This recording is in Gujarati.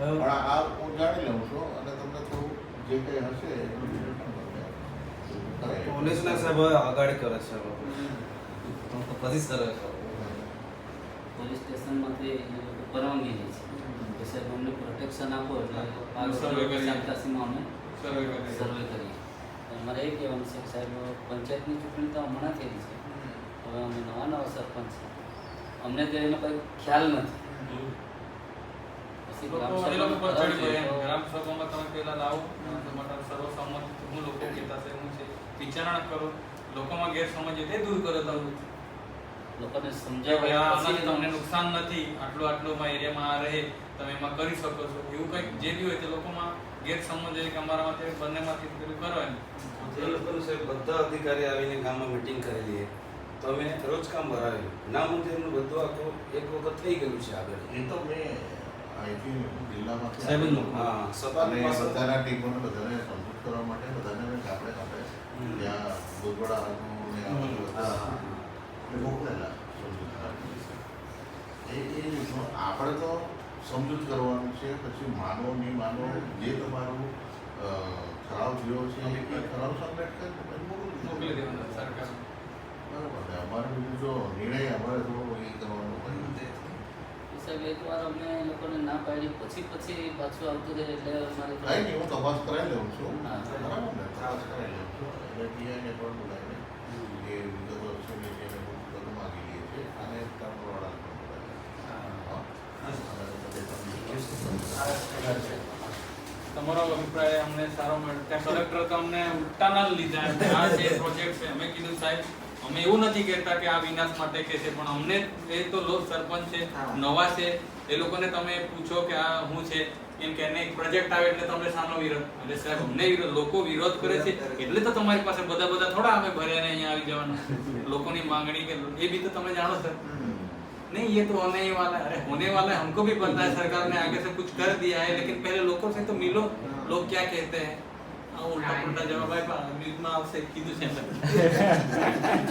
પણ આ હું જાણી લઉં છું અને તમને થોડું જે કંઈ હશે. પોલીસના સાહેબ હવે. આગાડી કરે છે. પછી સર પોલીસ સ્ટેશનમાંથી પરવાનગી લે છે. કે સાહેબ અમને પ્રોટેક્શન આપો એટલે સર્વે કરીએ. અમે સર્વે કરીએ. મારે તો અમારે એ કહેવાનું છે કે સાહેબ પંચાયતની ચૂંટણી તો હમણાં થયેલી છે. હવે અમે નવા નવા સરપંચ છે. અમને તો એનો કોઈ ખ્યાલ નથી. એ લોકો પર ચડી ગયા ગ્રામ સભામાં તમે પેલા લાવો તમારા સર્વસંમત હું લોકો કહેતા છે હું છે વિચારણા કરો લોકોમાં ગેરસમજ તે દૂર કરો તમે લોકોને કે ભાઈ સમજાવવા આ આનાથી તમને નુકસાન નથી આટલું આટલું એરિયામાં આ રહે તમે એમાં કરી શકો છો. એવું કંઈક જે બી હોય તે લોકોમાં ગેરસમજ હોય કે માટે બંનેમાંથી પેલું કરો એમ એ લોકોનું સાહેબ બધા અધિકારી આવીને ગામમાં મીટિંગ કરેલી તો અમે રોજ કામ ભરાવ્યું ના મુદ્દે એમનું બધું આખું એક વખત થઈ ગયું છે આગળ. એ તો મેં બધાના ટીમોને બધાને સંપર્ક કરવા માટે બધાને ગામડે ગામડે ત્યાં દૂધવાડા હાલનું ને આ બધું હા, બધા. હા, એટલે મોકલેલા. સમજૂત એ એ આપણે તો સમજૂત કરવાનું છે પછી માનો નહીં માનો જે તમારું ખરાબ ઠરાવ થયો છે એ ઠરાવ સબમિટ કરી મોકલી દેવાનો. સરકાર બરાબર. અમારે બીજું જો નિર્ણય અમારે થોડો એ કરવાનો સાહેબ એકવાર અમે લોકોને ના પાડી પછી પછી પાછું આવતું રહે એટલે મારે કાંઈ નહીં હું તપાસ કરાવી લઉં છું હા. બરાબર ને તપાસ કરાવી લઉં છું એટલે પીઆઈને પણ બોલાવીને એ વિગતો છે ને એને બધું માગી લઈએ છીએ અને ત્રણવાળા પણ બોલાવીએ. હા. અને બધે તમને તમારો અભિપ્રાય અમને સારો મળ્યો કલેક્ટર તો અમને ઉલટાના જ લીધા. આ જે પ્રોજેક્ટ છે અમે કીધું સાહેબ અમે એવું નથી કહેતા કે આ વિનાશ માટે કે છે પણ અમને એ તો લોક સરપંચ છે નવા છે એ લોકોને તમે પૂછો કે આ શું છે એમ કે નહીં પ્રોજેક્ટ આવે એટલે તમે સાનો વિરોધ એટલે સાહેબ અમને વિરોધ લોકો વિરોધ કરે છે એટલે તો તમારી પાસે બધા બધા થોડા અમે ભર્યા ને અહીંયા આવી જવાના લોકોની માંગણી કે એ બી તો તમે જાણો સર नहीं ये तो होने ही वाला है अरे होने वाला है हमको भी पता है सरकार ने आगे से कुछ कर दिया है लेकिन पहले लोगों से तो मिलो लोग क्या कहते हैं આ ઉલ્ટા પુલ્ટા જવાબ આપ્યા ન્યૂઝમાં આવશે કીધું છે.